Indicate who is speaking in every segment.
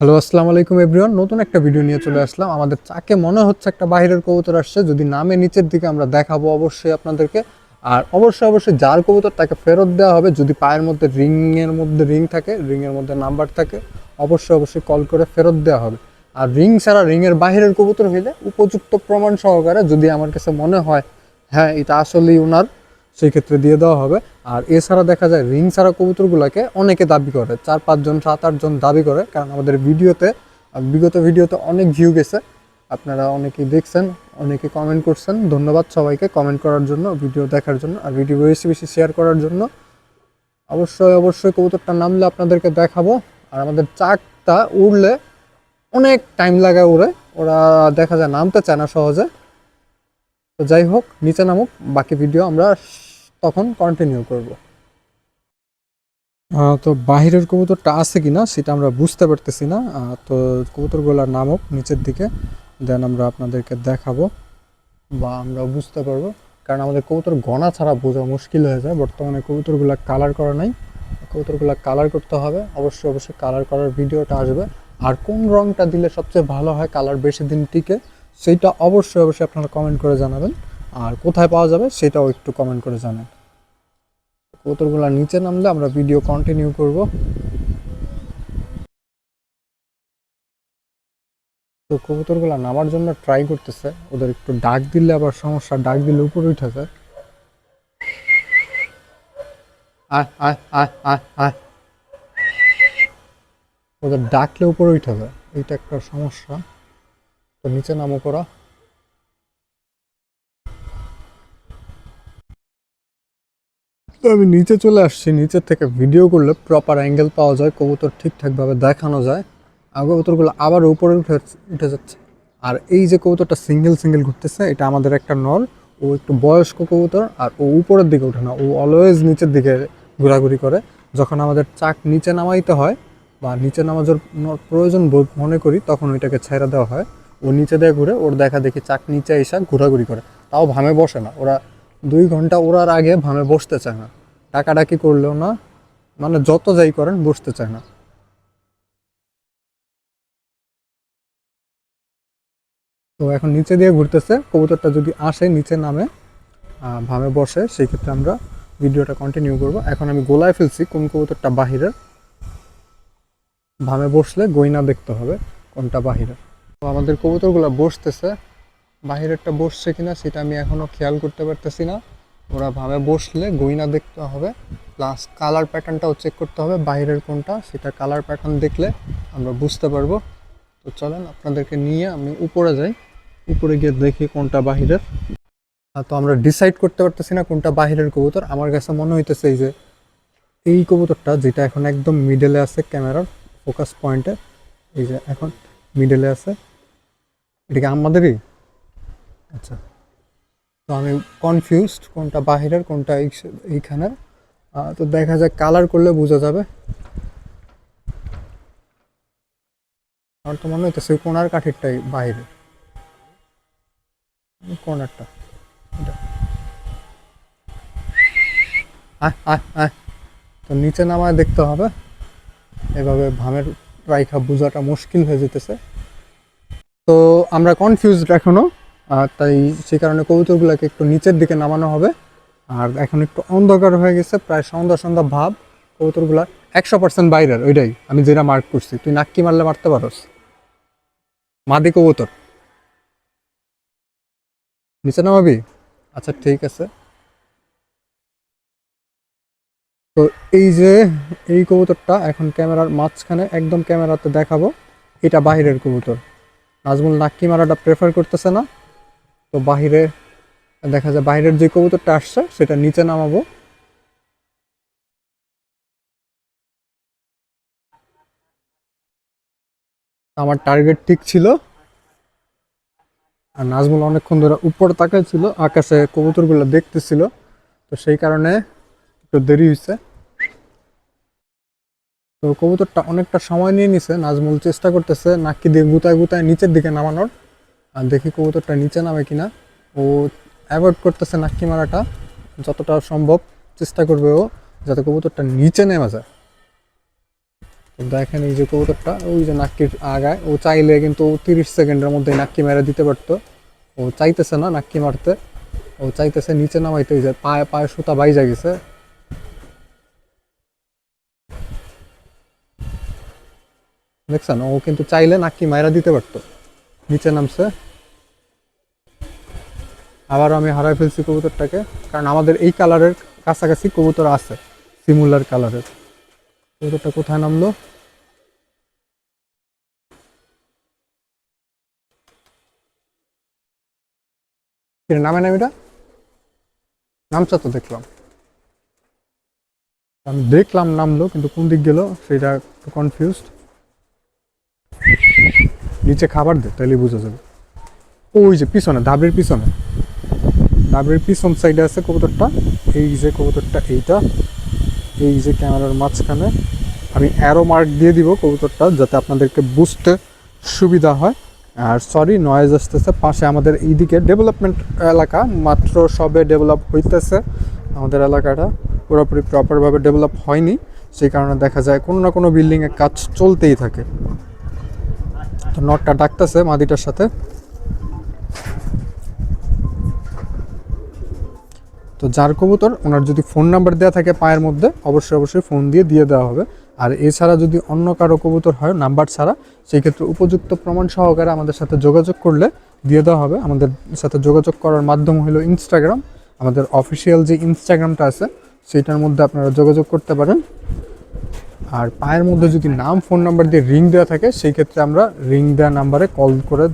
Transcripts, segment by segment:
Speaker 1: Hello আসসালামু আলাইকুম everyone নতুন একটা ভিডিও নিয়ে চলে আসলাম। আমাদের চাকে মনে হচ্ছে একটা বাইরের কবুতর আসছে। যদি নামে নিচের দিকে আমরা দেখাবো, অবশ্যই আপনাদেরকে। আর অবশ্যই অবশ্যই যার কবুতর তাকে ফেরত দেওয়া হবে যদি পায়ের মধ্যে রিংয়ের মধ্যে রিং থাকে, রিংয়ের মধ্যে নাম্বার থাকে, অবশ্যই অবশ্যই কল করে ফেরত দেওয়া হবে। আর রিং ছাড়া রিংয়ের এর বাইরের কবুতর হইলে উপযুক্ত প্রমাণ সহকারে যদি আমার কাছে মনে হয় হ্যাঁ এটা আসলেই ওনার সেই ক্ষেত্রে দিয়ে দেওয়া হবে। আর এছাড়া দেখা যায়, রিং ছাড়া কবুতরগুলোকে অনেকে দাবি করে। চার পাঁচজন সাত আটজন দাবি করে, কারণ আমাদের ভিডিওতে বিগত ভিডিওতে অনেক ভিউ গেছে। আপনারা অনেকেই দেখছেন, অনেকে কমেন্ট করছেন। ধন্যবাদ সবাইকে কমেন্ট করার জন্য, ভিডিও দেখার জন্য, আর ভিডিও বেশি বেশি শেয়ার করার জন্য। অবশ্যই অবশ্যই কবুতরটা নামলে আপনাদেরকে দেখাবো। আর আমাদের চাকটা উড়লে অনেক টাইম লাগে উড়ে। ওরা দেখা যায় নামতে চায় না সহজে। তো যাই হোক, নিচে নামুক, বাকি ভিডিও আমরা তখন কন্টিনিউ করব। তো বাহিরের কবুতরটা আছে কিনা সেটা আমরা বুঝতে পারতেছি না। তো কবুতরগুলোর নামক নিচের দিকে দেন আমরা আপনাদেরকে দেখাবো বা আমরা বুঝতে পারব। কারণ আমাদের কবুতর গণা ছাড়া বোঝা মুশকিল হয়ে যায়। বর্তমানে কবুতরগুলো কালার করা নাই। কবুতরগুলো কালার করতে হবে। অবশ্যই অবশ্যই কালার করার ভিডিওটা আসবে। আর কোন রঙটা দিলে সবচেয়ে ভালো হয় কালার বেশি দিন টিকে সেইটা অবশ্যই অবশ্যই আপনারা কমেন্ট করে জানাবেন। আর কোথায় পাওয়া যাবে, সেটাও একটু কমেন্ট করে জানান। কবুতরগুলো নিচে নামলে আমরা ভিডিও কন্টিনিউ করব। তো কবুতরগুলো নামার জন্য ট্রাই করতেছে। ওদের একটু ডাক দিলে আবার সমস্যা, ডাক দিলে উপরে উঠেছে ওদের ডাকলে উপরে উঠে যায়। এইটা একটা সমস্যা। তো নিচে নামো করা। তো আমি নিচে চলে আসছি। নিচের থেকে ভিডিও করলে প্রপার অ্যাঙ্গেল পাওয়া যায়, কবুতর ঠিকঠাকভাবে দেখানো যায়। আর কবুতরগুলো আবার উপরে উঠে উঠে যাচ্ছে। আর এই যে কবুতরটা সিঙ্গেল সিঙ্গেল ঘুরতেছে, এটা আমাদের একটা নর ও একটু বয়স্ক কবুতর, আর ও উপরের দিকে ওঠে না। ও অলওয়েজ নিচের দিকে ঘোরাঘুরি করে। যখন আমাদের চাক নিচে নামাইতে হয়, বা নিচে নামাজের প্রয়োজন মনে করি, তখন ওইটাকে ছেড়ে দেওয়া হয়। ও নিচে দিয়ে ঘুরে, ওর দেখা দেখি চাক নিচে এসে ঘোরাঘুরি করে। তাও ভামে বসে না। ওরা দুই ঘণ্টা ওড়ার আগে ভামে বসতে চায় না। ডাকাডাকি করলেও না মানে যত যাই করেন বসতে চায় না। তো এখন নিচে দিয়ে ঘুরতেছে, কবুতরটা যদি আসে, নিচে নামে ভামে বসে, সেই ক্ষেত্রে আমরা ভিডিওটা কন্টিনিউ করব। এখন আমি গোলায় ফেলছি কোন কবুতরটা বাহিরের ভামে বসলে গইনা দেখতে হবে কোনটা বাহিরের তো আমাদের কবুতরগুলো বসতেছে বাহিরেরটা বসছে কিনা সেটা আমি এখনও খেয়াল করতে পারতেছি না। ওরা ভাবে বসলে গইনা দেখতে হবে প্লাস কালার প্যাটার্নটাও চেক করতে হবে বাইরের কোনটা, সেটা কালার প্যাটার্ন দেখলে আমরা বুঝতে পারব। তো চলেন আপনাদেরকে নিয়ে আমি উপরে যাই, উপরে গিয়ে দেখি কোনটা বাহিরের। তো আমরা ডিসাইড করতে পারতেছি না কোনটা বাহিরের কবুতর। আমার কাছে মনে হইতেছে এই যে এই কবুতরটা যেটা এখন একদম মিডলে আছে ক্যামেরার ফোকাস পয়েন্টে এই যে এখন মিডলে আছে। এটা কি আমাদেরই? আচ্ছা। তো আমি কনফিউজড কোনটা বাহিরের, কোনটা এই- এইখানের। তো দেখা যায় কালার করলে বোঝা যাবে। আমার তো মনে হইতেছে কোনার কাঠিরটাই বাইরে কোনারটা। তো নিচে নামায় দেখতে হবে। এভাবে ভামের রাইখা বোঝাটা মুশকিল হয়ে যেতেছে। তো আমরা কনফিউজড এখনও। আর তাই সেই কারণে কবুতরগুলোকে একটু নিচের দিকে নামানো হবে। আর এখন একটু অন্ধকার হয়ে গেছে, প্রায় সন্ধ্যা সন্ধ্যা ভাব। কবুতরগুলা একশো পার্সেন্ট বাইরের, ওইটাই। আমি যেটা মার্ক করছি, তুই নাক্কি মারলে মারতে পারোস? মাদি কবুতর। নিচে নামাবি? আচ্ছা ঠিক আছে। তো এই যে, এই কবুতরটা এখন ক্যামেরার মাঝখানে, একদম ক্যামেরাতে দেখাবো। এটা বাহিরের কবুতর। নাজমুল নাক্কি মারাটা প্রেফার করতেছে না? তো বাহিরে দেখা যায় বাইরের যে কবুতরটা আসছে, সেটা নিচে নামাবো। আমার টার্গেট ঠিক ছিল। আর নাজমুল অনেকক্ষণ ধরে উপর তাকায় ছিল, আকাশে কবুতরগুলো দেখতেছিল। তো সেই কারণে একটু দেরি হয়েছে তো কবুতরটা অনেকটা সময় নিয়ে নিছে, নাজমুল চেষ্টা করতেছে নাকি দিয়ে গুতায় গুতায় নিচের দিকে নামানোর। আর দেখি কবুতরটা নিচে নামে কিনা। ও অ্যাভয়েড করতেছে নাকি মারাটা, যতটা সম্ভব চেষ্টা করবে ও, যাতে কবুতরটা নিচে নেমে যায়। দেখেন এই যে কবুতরটা, ওই যে নাক্কির আগায়। ও চাইলে কিন্তু তিরিশ সেকেন্ডের মধ্যে নাক্কি মেরে দিতে পারতো। ও চাইতেছে না নাক্কি মারতে। ও চাইতেছে নিচে নামাইতে ওই যে পায়ে পায়ে সুতা বাইজা গেছে। দেখছেন? ও কিন্তু চাইলে নাক্কি মায়েরা দিতে পারতো। নিচে নামছে। আবার আমি হারাই ফেলছি কবুতরটাকে, কারণ আমাদের এই কালারের কাছাকাছি কবুতর আছে, সিমুলার কালারের। কবুতরটা কোথায় নামলো? এর নামে নামিটা নামটা তো দেখলাম। আমি দেখলাম নামলো, কিন্তু কোন দিক গেল, সেটা একটু কনফিউজড নিচে খাবার দে তাহলে বোঝা যাবে। ওই যে পিছনে ধাবের পিছনে। ধাবের পিছন সাইডে আছে কবুতরটা, এই যে কবুতরটা এইটা, এই যে ক্যামেরার মাঝখানে। আমি অ্যারো মার্ক দিয়ে দিব কবুতরটা যাতে আপনাদেরকে বুঝতে সুবিধা হয়। আর সরি নয়েজ আসতেছে পাশে আমাদের এইদিকে ডেভেলপমেন্ট এলাকা, মাত্র সবে ডেভেলপ হইতেছে আমাদের এলাকাটা। পুরোপুরি প্রপারভাবে ডেভেলপ হয়নি, সেই কারণে দেখা যায় কোনো না কোনো বিল্ডিংয়ে কাজ চলতেই থাকে। তো নটটা ডাকতেছে মাদিটার সাথে। তো যার কবুতর, ওনার যদি ফোন নাম্বার দেওয়া থাকে পায়ের মধ্যে, অবশ্যই অবশ্যই ফোন দিয়ে দিয়ে দেওয়া হবে। আর এছাড়া যদি অন্য কারও কবুতর হয়, নাম্বার ছাড়া সেই ক্ষেত্রে উপযুক্ত প্রমাণ সহকারে আমাদের সাথে যোগাযোগ করলে দিয়ে দেওয়া হবে। আমাদের সাথে যোগাযোগ করার মাধ্যম হলো ইনস্টাগ্রাম আমাদের অফিসিয়াল যে ইনস্টাগ্রামটা আছে সেইটার মধ্যে আপনারা যোগাযোগ করতে পারেন। আর পায়ের মধ্যে যদি নাম ফোন নাম্বার দিয়ে রিং দেওয়া থাকে, সেই ক্ষেত্রে আমরা রিং দেওয়া নাম্বারে কল করে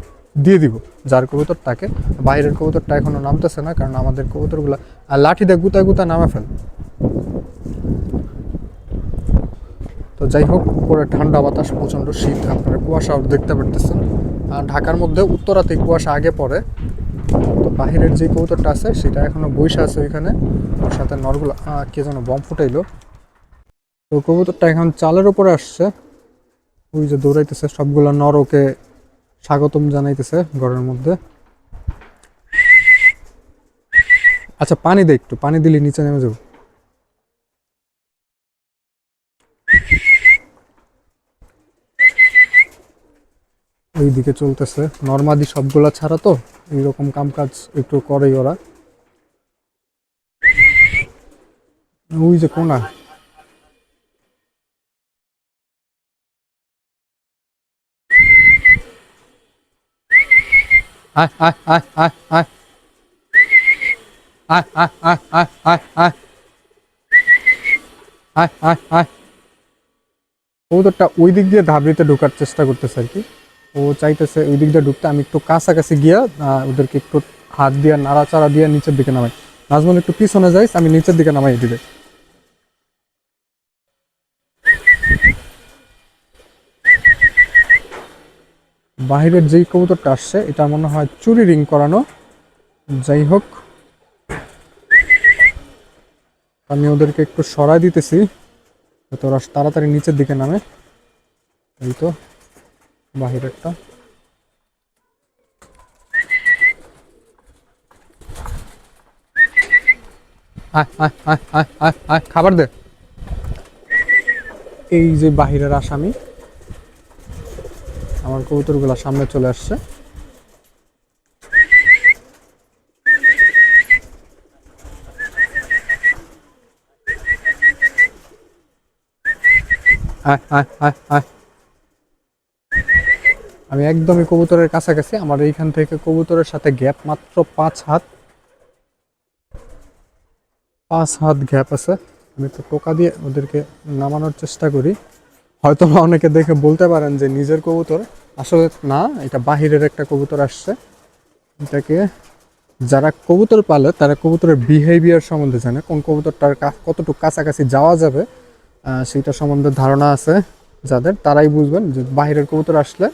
Speaker 1: দিয়ে দিব। যার কবুতর তাকে বাইরের কবুতরটা এখনও নামতেছে না, কারণ আমাদের কবুতরগুলো, আর লাঠি দিয়ে গুতা গুতা নামে ফেল। তো যাই হোক, উপরে ঠান্ডা বাতাস, প্রচণ্ড শীত, আপনারা কুয়াশাও দেখতে পারতেছেন। আর ঢাকার মধ্যে উত্তরাতে কুয়াশা আগে পড়ে। তো বাহিরের যে কবুতরটা আছে, সেটা এখনও বৈশা আছে ওইখানে। ওর সাথে নরগুলো কে যেন বম ফুটাইলো। তো কবুতরটা এখন চালের উপরে আসছে। ওই যে দৌড়াইতেছে, সবগুলা নরকে স্বাগতম জানাইতেছে ঘরের মধ্যে। আচ্ছা পানি দে একটু, পানি দিলে নিচে নেমে যাব। ওইদিকে চলতেছে। নর্মাদি সবগুলা ছাড়া তো, এইরকম কাম কাজ একটু করেই ওরা। ওই যে কোনা। আয় আয় ওই দিক দিয়ে ধাবড়িতে ঢোকার চেষ্টা করতেছে আর কি। ও চাইতেছে ওই দিক দিয়ে ঢুকতে। আমি একটু কাছাকাছি গিয়া ওদেরকে একটু হাত দিয়ে, নাড়াচাড়া দিয়ে নিচের দিকে নামাই। নাজমুল একটু পিছনে যাইস আমি নিচের দিকে নামাই দিবে বাহিরের যেই কবুতরটা আসছে, এটা মনে হয় চুরি রিং করানো। যাই হোক, আমি ওদেরকে একটু সরাই দিতেছি, যাতে ওরা তাড়াতাড়ি নিচের দিকে নামে। এই তো, বাহিরেরটা। খাবার দে। এই যে বাহিরের আসামি। আমার কবুতরগুলো সামনে চলে আসছে। আমি একদমই কবুতরের কাছাকাছি, আমার এইখান থেকে কবুতরের সাথে গ্যাপ মাত্র পাঁচ হাত। পাঁচ হাত গ্যাপ আছে। আমি তো টোকা দিয়ে ওদেরকে নামানোর চেষ্টা করি। হয়তো বা অনেকে দেখে বলতে পারেন যে নিজের কবুতর। আসলে না, এটা বাহিরের একটা কবুতর আসছে। এটাকে যারা কবুতর পালে, তারা কবুতরের বিহেভিয়ার সম্বন্ধে জানে, কোন কবুতরটার কতটুকু কাছাকাছি যাওয়া যাবে সেইটা সম্বন্ধে ধারণা আছে যাদের। তারাই বুঝবেন যে বাহিরের কবুতর আসলে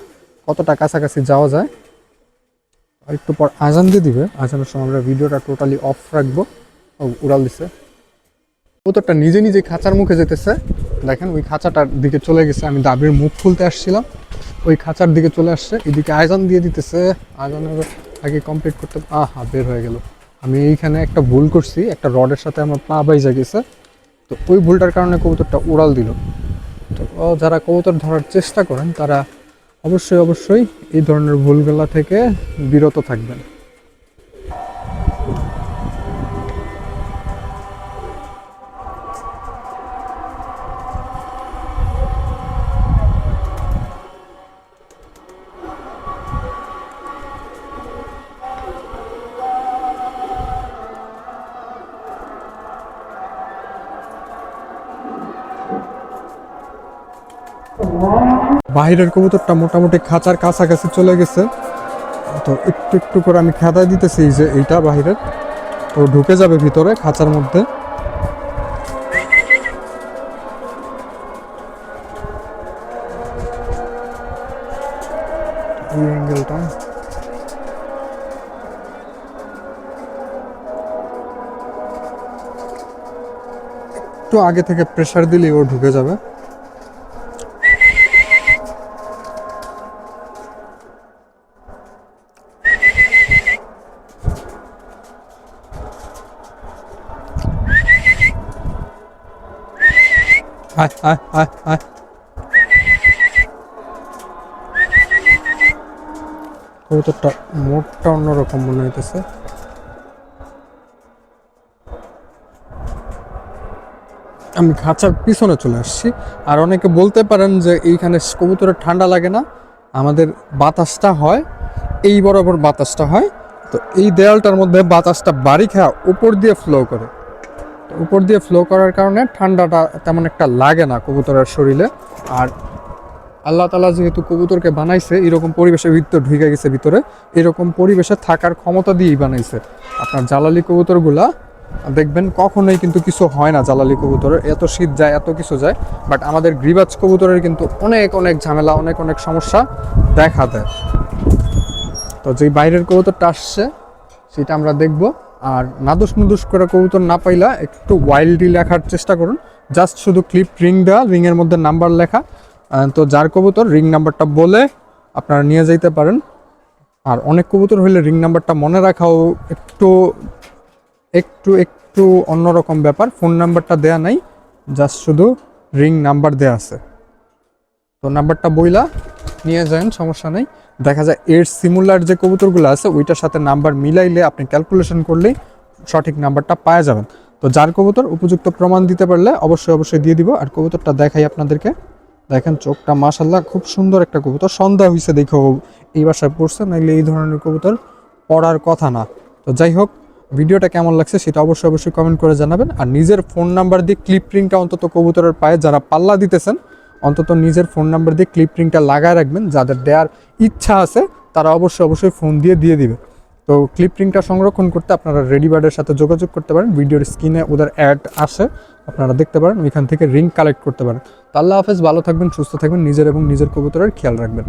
Speaker 1: কতটা কাছাকাছি যাওয়া যায়। একটু পর আজান দিয়ে দিবে। আজানের সময় আমরা ভিডিওটা টোটালি অফ রাখব। উড়াল দিছে। কবুতরটা নিজে নিজে খাঁচার মুখে যেতেছে। দেখেন, ওই খাঁচাটার দিকে চলে গেছে। আমি দাবির মুখ খুলতে আসছিলাম। ওই খাঁচার দিকে চলে আসছে। এদিকে আয়োজন দিয়ে দিতেছে। আয়োজনের আগে কমপ্লিট করতে আহা, বের হয়ে গেল। আমি এইখানে একটা ভুল করছি। একটা রডের সাথে আমার পা বাইজা গেছে। তো ওই ভুলটার কারণে কবুতরটা উড়াল দিল। তো যারা কবুতর ধরার চেষ্টা করেন, তারা অবশ্যই অবশ্যই এই ধরনের ভুলগুলা থেকে বিরত থাকবেন। বাহিরের কবুতরটা মোটামুটি খাঁচার কাছাকাছি চলে গেছে। তো একটু একটু করে আমি খেদা দিতেছি যে এইটা বাহিরের। তো ঢুকে যাবে ভিতরে খাঁচার মধ্যে। একটু আগে থেকে প্রেশার দিলেই ও ঢুকে যাবে। কবুতরটা মোটটা অন্যরকম মনে হইতেছে। আমি খাঁচার পিছনে চলে আসছি। আর অনেকে বলতে পারেন যে এইখানে কবুতরের ঠান্ডা লাগে না, আমাদের বাতাসটা হয়, এই বরাবর বাতাসটা হয়। তো এই দেয়ালটার মধ্যে বাতাসটা বাড়ি খাওয়া উপর দিয়ে ফ্লো করে। উপর দিয়ে ফ্লো করার কারণে ঠান্ডাটা তেমন একটা লাগে না কবুতরের শরীরে। আর আল্লাহ তালা যেহেতু কবুতরকে বানাইছে, এরকম পরিবেশের ভিতর ঢুকে গেছে ভিতরে, এরকম পরিবেশে থাকার ক্ষমতা দিয়েই বানাইছে। আপনার জ্বালালি কবুতরগুলা, দেখবেন কখনোই কিন্তু কিছু হয় না জ্বালালি কবুতরের। এত শীত যায়, এত কিছু যায় বাট আমাদের গ্রিবাজ কবুতরের কিন্তু অনেক অনেক ঝামেলা, অনেক অনেক সমস্যা দেখা দেয়। তো যেই বাইরের কবুতরটা আসছে, সেটা আমরা দেখব। আর নাদুস নুদুস করে কবুতর না পাইলা একটু ওয়াইল্ডলি লেখার চেষ্টা করুন। জাস্ট শুধু ক্লিপ রিং দেওয়া রিংয়ের মধ্যে নাম্বার লেখা। তো যার কবুতর রিং নাম্বারটা বলে আপনারা নিয়ে যাইতে পারেন। আর অনেক কবুতর হইলে রিং নাম্বারটা মনে রাখাও একটু একটু একটু অন্যরকম ব্যাপার। ফোন নাম্বারটা দেয়া নাই জাস্ট শুধু রিং নাম্বার দেয়া আছে। তো নাম্বারটা বইলা নিয়ে যান, সমস্যা নেই। দেখা যায় এর সিমুলার যে কবুতরগুলো আছে, ওইটার সাথে নাম্বার মিলাইলে আপনি ক্যালকুলেশন করলেই সঠিক নাম্বারটা পাওয়া যাবেন। তো যার কবুতর উপযুক্ত প্রমাণ দিতে পারলে অবশ্যই অবশ্যই দিয়ে দিব। আর কবুতরটা দেখাই আপনাদেরকে। দেখেন চোখটা মাশাল্লাহ খুব সুন্দর একটা কবুতর। সন্ধ্যা হয়েছে দেখো এই বাসায় পড়ছে, নাইলে এই ধরনের কবুতর পড়ার কথা না। তো যাই হোক, ভিডিওটা কেমন লাগছে সেটা অবশ্যই অবশ্যই কমেন্ট করে জানাবেন। আর নিজের ফোন নাম্বার দিয়ে ক্লিপ অন্তত কবুতরের পায়ে যারা পাল্লা দিতেছেন অন্তত নিজের ফোন নাম্বার দিয়ে ক্লিপ রিংটা লাগায় রাখবেন, যাদের দেওয়ার ইচ্ছা আছে, তারা অবশ্যই অবশ্যই ফোন দিয়ে দিয়ে দিবে। তো ক্লিপ রিংটা সংরক্ষণ করতে আপনারা রেডি বার্ডের সাথে যোগাযোগ করতে পারেন ভিডিওর স্ক্রিনে ওদের অ্যাড আসে, আপনারা দেখতে পারেন, ওইখান থেকে রিং কালেক্ট করতে পারেন। তো আল্লাহ হাফেজ, ভালো থাকবেন, সুস্থ থাকবেন, নিজের এবং নিজের কবুতরের খেয়াল রাখবেন।